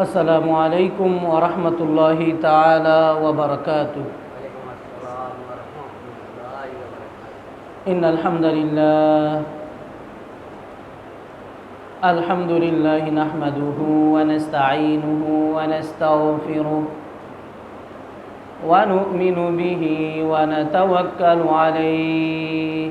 السلام عليكم ورحمة الله تعالى وبركاته. إن الحمد لله الحمد لله نحمده ونستعينه ونستغفره ونؤمن به ونتوكل عليه.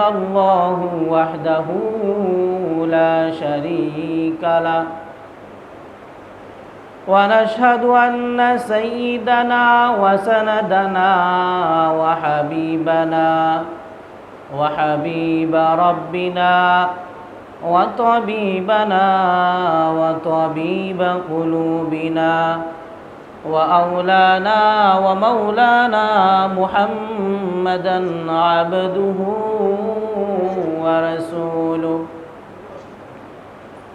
الله وحده لا شريك له. ونشهد أن سيدنا وسندنا وحبيبنا وحبيب ربنا وطبيبنا وطبيب قلوبنا وأولانا ومولانا محمدا عبده ورسوله.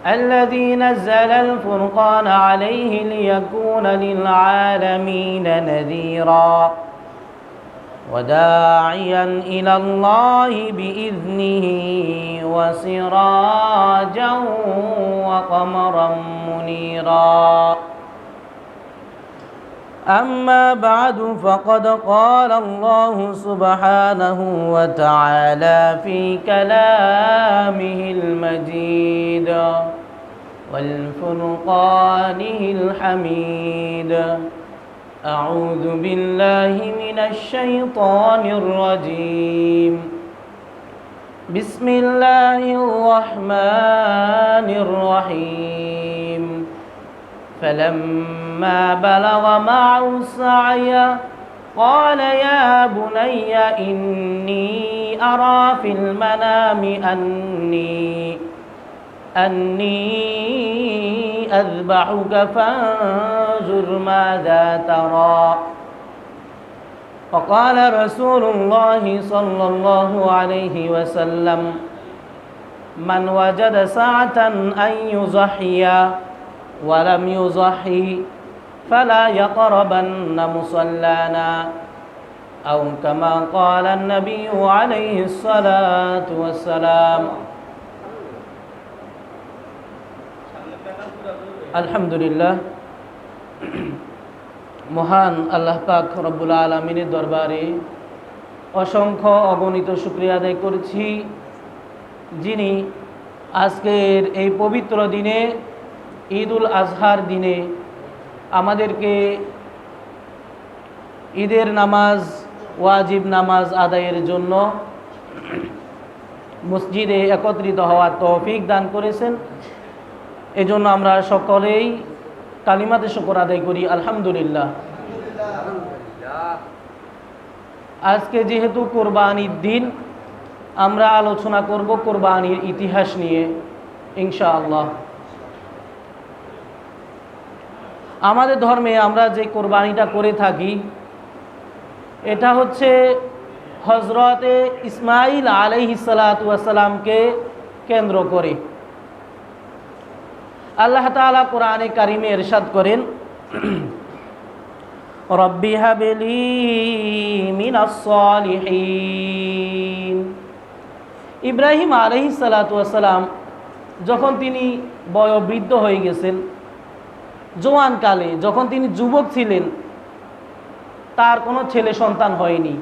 الذي نزل الفرقان عليه ليكون للعالمين نذيرا وداعيا إلى الله بإذنه وسراجا وقمرا منيرا. أما بعد فقد قال الله سبحانه وتعالى في كلامه المجيد والفرقانه الحميد. أعوذ بالله من الشيطان الرجيم. بسم الله الرحمن الرحيم. فلما بلغ معه السعي قال يا بني إني أرى في المنام أني أني أذبحك فانظر ماذا ترى. فقال رسول الله صلى الله عليه وسلم من وجد سعة أن يضحي ولم يضحي فلا يقربن مصلانا أو كما قال النبي عليه الصلاة والسلام আলহামদুলিল্লাহ মহান আল্লাহ পাক রব্বুল আলমিনের দরবারে অসংখ্য অগণিত শুক্রিয়া আদায় করেছি যিনি আজকের এই পবিত্র দিনে ঈদ উল আজহার দিনে আমাদেরকে ঈদের নামাজ, ওয়াজিব নামাজ আদায়ের জন্য মসজিদে একত্রিত হওয়ার তৌফিক দান করেছেন। এজন্য আমরা সকলেই কালিমাতে শকর আদায় করি, আলহামদুলিল্লাহ। আজকে যেহেতু কোরবানির দিন, আমরা আলোচনা করব কোরবানির ইতিহাস নিয়ে, ইনশাআল্লাহ। আমাদের ধর্মে আমরা যে কোরবানিটা করে থাকি, এটা হচ্ছে হজরতে ইসমাইল আলহিসালাতামকে কেন্দ্র করে। আল্লাহ তালা কোরআনে কারিমে এরশাদ করেন, রব্বি হাবেলি মিনাসলিহীন ইব্রাহিম আলহি সালাতাম যখন তিনি বয়োবৃদ্ধ হয়ে গেছেন জোয়ান কালে যখন তিনি যুবক ছিলেন, তার কোনো ছেলে সন্তান হয়নি।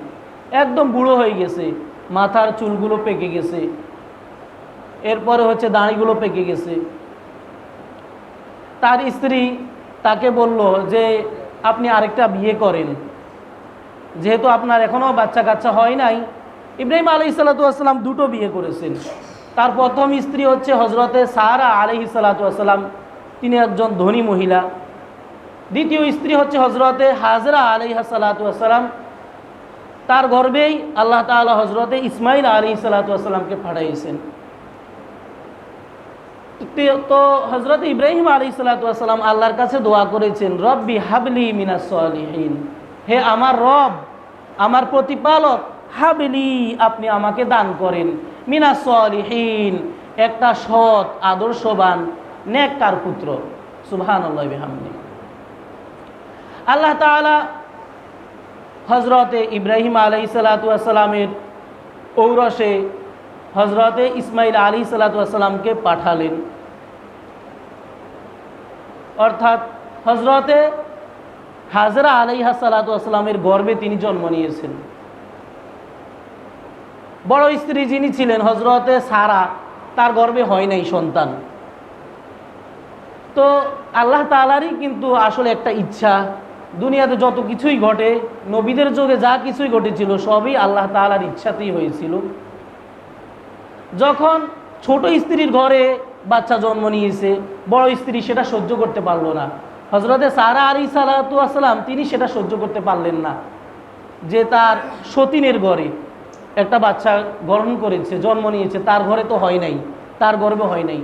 একদম বুড়ো হয়ে গেছে, মাথার চুলগুলো পেকে গেছে, এরপরে হচ্ছে দাঁড়িগুলো পেকে গেছে। তার স্ত্রী তাকে বলল যে, আপনি আরেকটা বিয়ে করেন। যেহেতু আপনার এখনও বাচ্চা কাচ্চা হয় নাই। ইব্রাহিম আলি সাল্লাতাম দুটো বিয়ে করেছেন। তার প্রথম স্ত্রী হচ্ছে হজরতে সারা আলহি সাল্লাতাম তিনি একজন ধনী মহিলা। দ্বিতীয় স্ত্রী হচ্ছে হজরতে হাজরা আলহা সাল্লাতাম তার গর্বেই আল্লাহ তালা হজরতে ইসমাইল আলী সাল্লাতামকে পাঠাইছেন। তে- হজরত ইব্রাহিম আলী সালাতাম আল্লাহর কাছে দোয়া করেছেন, রব্বি হাবলি মিনাস সলিহীন। হে আমার রব, আমার প্রতিপালক, হাবলি, আপনি আমাকে দান করেন। মিনাস সলিহীন, একটা সৎ, আদর্শবান নেককার পুত্র। সুবহান আল্লাহ বিহামদি। আল্লাহ তাআলা হজরতে ইব্রাহিম আলাই সালাতামের ঔরসে হজরতে ইসমাইল আলী সালাতামকে পাঠালেন। অর্থাৎ হজরতে হাজরা আলাইহা সালাতামের গর্বে তিনি জন্ম নিয়েছেন। বড় স্ত্রী যিনি ছিলেন হজরতে সারা, তার গর্বে হয় নাই সন্তান। তো আল্লাহ তালারই কিন্তু আসলে একটা ইচ্ছা। দুনিয়াতে যত কিছুই ঘটে, নবীদের যুগে যা কিছুই ঘটেছিল, সবই আল্লাহ তালার ইচ্ছাতেই হয়েছিল। যখন ছোট স্ত্রীর ঘরে বাচ্চা জন্ম নিয়েছে, বড় স্ত্রী সেটা সহ্য করতে পারল না। হজরতে সারা আলী সালাতু আসসালাম তিনি সেটা সহ্য করতে পারলেন না। যে তার সতীনের ঘরে একটা বাচ্চা গ্রহণ করেছে, জন্ম নিয়েছে, তার ঘরে তো হয় নাই, তার গর্বে হয় নাই।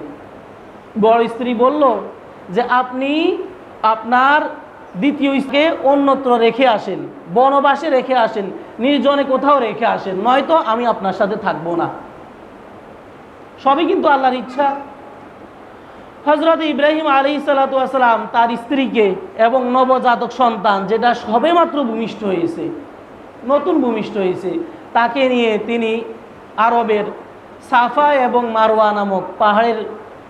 বড় স্ত্রী বলল আপনি আপনার দ্বিতীয় স্ত্রীকে অন্যত্র রেখে আসেন, বনবাসে রেখে আসেন, নির্জনে কোথাও রেখে আসেন, নয়তো আমি আপনার সাথে থাকব না। সবই কিন্তু আল্লাহর ইচ্ছা। হজরত ইব্রাহিম আলী সালাতাম তার স্ত্রীকে এবং নবজাতক সন্তান, যেটা সবেমাত্র ভূমিষ্ঠ হয়েছে, নতুন ভূমিষ্ঠ হয়েছে, তাকে নিয়ে তিনি আরবের সাফা এবং মারওয়া নামক পাহাড়ের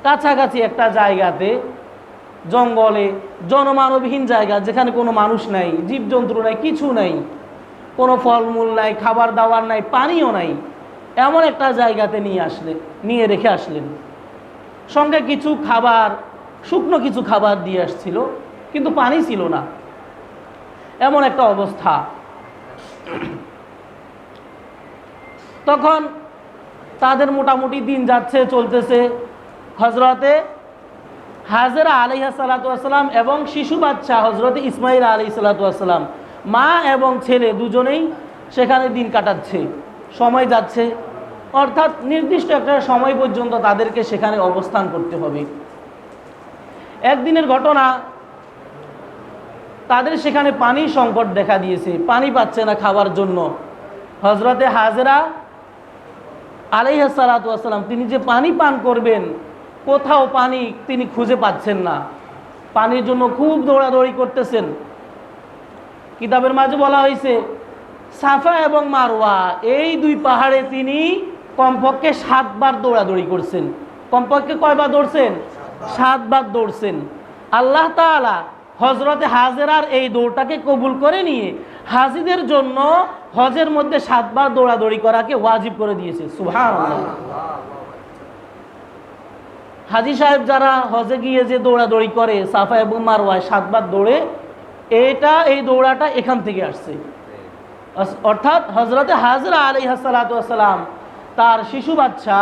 কাছাকাছি একটা জায়গাতে জঙ্গলে, জনমানবহীন জায়গা যেখানে কোনো মানুষ নাই, জীবজন্তু নাই, কিছু নাই, কোনো ফলমূল নাই, খাবার দাবার নাই, পানিও নাই, এমন একটা জায়গাতে নিয়ে আসলে, নিয়ে রেখে আসলেন। সঙ্গে কিছু খাবার, শুকনো কিছু খাবার দিয়ে আসছিল, কিন্তু পানি ছিল না। এমন একটা অবস্থা। তখন তাদের মোটামুটি দিন যাচ্ছে, চলতেছে। হজরতে হাজরা আলিহা সালাতাম এবং শিশু বাচ্চা হজরতে ইসমাইল আলী সালাতাম মা এবং ছেলে দুজনেই সেখানে দিন কাটাচ্ছে, সময় যাচ্ছে। অর্থাৎ নির্দিষ্ট একটা সময় পর্যন্ত তাদেরকে সেখানে অবস্থান করতে হবে। একদিনের ঘটনা, তাদের সেখানে পানির সংকট দেখা দিয়েছে, পানি পাচ্ছে না খাওয়ার জন্য। হজরতে হাজরা আলাইহাসালাতাম তিনি যে পানি পান করবেন কোথাও পানি তিনি খুঁজে পাচ্ছেন না। পানির জন্য খুব দৌড়াদৌড়ি করতেছেন। কিতাবের মাঝে বলা হয়েছে, সাফা এবং মারওয়া, এই দুই পাহাড়ে তিনি কমপক্ষে সাতবার দৌড়াদৌড়ি করছেন। কমপক্ষে কয়বার দৌড়ছেন? সাতবার দৌড়ছেন। আল্লাহ তাআলা হজরতে হাজেরার এই দৌড়টাকে কবুল করে নিয়ে হাজিদের জন্য হজের মধ্যে সাতবার দৌড়াদৌড়ি করাকে ওয়াজিব করে দিয়েছে। সুহান হাজি সাহেব যারা হজে গিয়ে যে দৌড়াদৌড়ি করে, সাফা এবং মারওয়ায়, সাতবার দৌড়ে, এটা, এই দৌড়াটা এখান থেকে আসছে। অর্থাৎ হজরতে হাজরা আলী হাসালাতাম তার শিশু বাচ্চা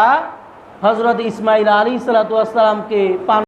হজরত ইসমাইল আলী সালাতামকে পান